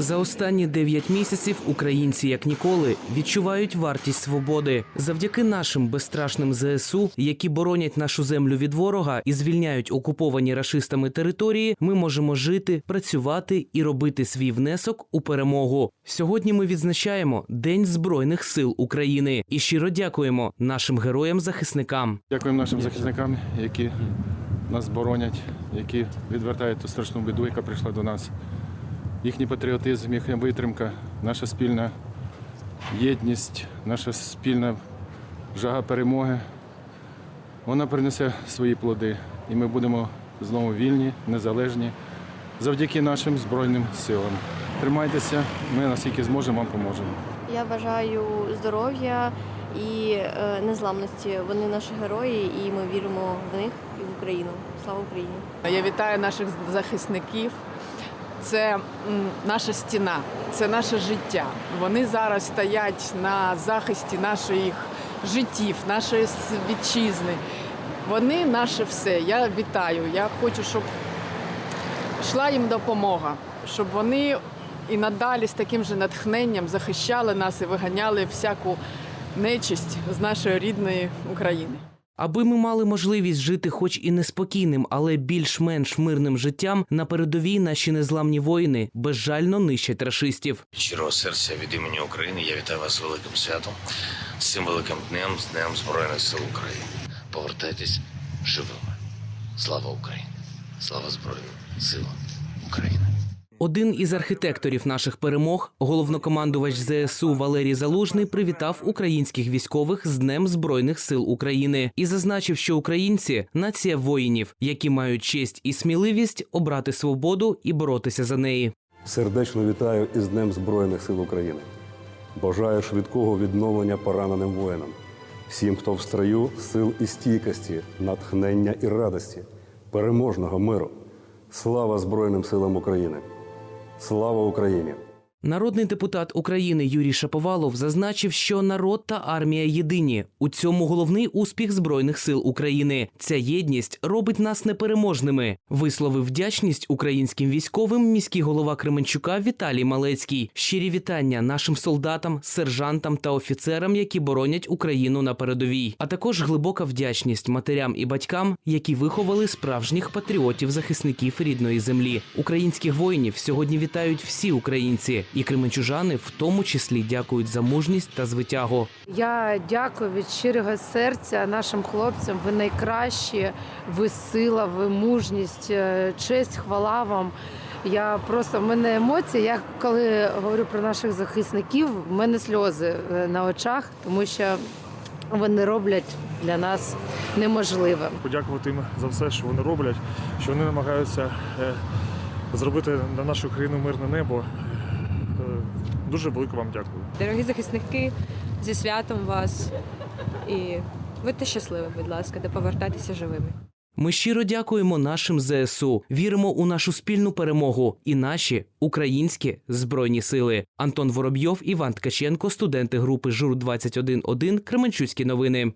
За останні дев'ять місяців українці як ніколи відчувають вартість свободи завдяки нашим безстрашним ЗСУ, які боронять нашу землю від ворога і звільняють окуповані рашистами території. Ми можемо жити, працювати і робити свій внесок у перемогу. Сьогодні ми відзначаємо День Збройних сил України і щиро дякуємо нашим героям-захисникам. Дякуємо нашим захисникам, які нас боронять, які відвертають ту страшну біду, яка прийшла до нас. Їхній патріотизм, їхня витримка, наша спільна єдність, наша спільна жага перемоги. Вона принесе свої плоди, і ми будемо знову вільні, незалежні завдяки нашим Збройним силам. Тримайтеся, ми наскільки зможемо, вам поможемо. Я бажаю здоров'я і е, незламності. Вони наші герої, і ми віримо в них і в Україну. Слава Україні! Я вітаю наших захисників. Це наша стіна, це наше життя. Вони зараз стоять на захисті наших життів, нашої вітчизни. Вони наше все. Я вітаю. Я хочу, щоб йшла їм допомога, щоб вони і надалі з таким же натхненням захищали нас і виганяли всяку нечисть з нашої рідної України. Аби ми мали можливість жити, хоч і неспокійним, але більш-менш мирним життям, на передовій наші незламні воїни безжально нищать рашистів. Щирого серця від імені України я вітаю вас з великим святом, з цим великим днем, з Днем Збройних сил України. Повертайтесь живими. Слава Україні! Слава Збройним силам України! Один із архітекторів наших перемог, головнокомандувач ЗСУ Валерій Залужний, привітав українських військових з Днем Збройних сил України і зазначив, що українці нація воїнів, які мають честь і сміливість обрати свободу і боротися за неї. Сердечно вітаю із Днем Збройних сил України. Бажаю швидкого відновлення пораненим воїнам, всім, хто в строю, сил і стійкості, натхнення і радості, переможного миру. Слава Збройним силам України! Слава Україні! Народний депутат України Юрій Шаповалов зазначив, що народ та армія єдині. У цьому головний успіх збройних сил України. Ця єдність робить нас непереможними. Висловив вдячність українським військовим міський голова Кременчука Віталій Малецький. Щирі вітання нашим солдатам, сержантам та офіцерам, які боронять Україну на передовій. А також глибока вдячність матерям і батькам, які виховали справжніх патріотів-захисників рідної землі. Українських воїнів сьогодні вітають всі українці, і кременчужани в тому числі дякують за мужність та звитягу. Я дякую від щирого серця нашим хлопцям. Ви найкращі, ви сила, ви мужність, е, честь, хвала вам. Я просто в мене емоції. Я коли говорю про наших захисників, в мене сльози е, на очах, тому що вони роблять для нас неможливе. подякувати їм за все, що вони роблять, що вони намагаються е, зробити на нашу країну мирне небо. Дуже велике вам дякую. Дорогі захисники, зі святом вас і будьте щасливі, будь ласка, де повертайтеся живими. Ми щиро дякуємо нашим ЗСУ, віримо у нашу спільну перемогу і наші українські збройні сили. Антон Воробйов, Іван Ткаченко, студенти групи ЖУР 211 Кременчуцькі новини.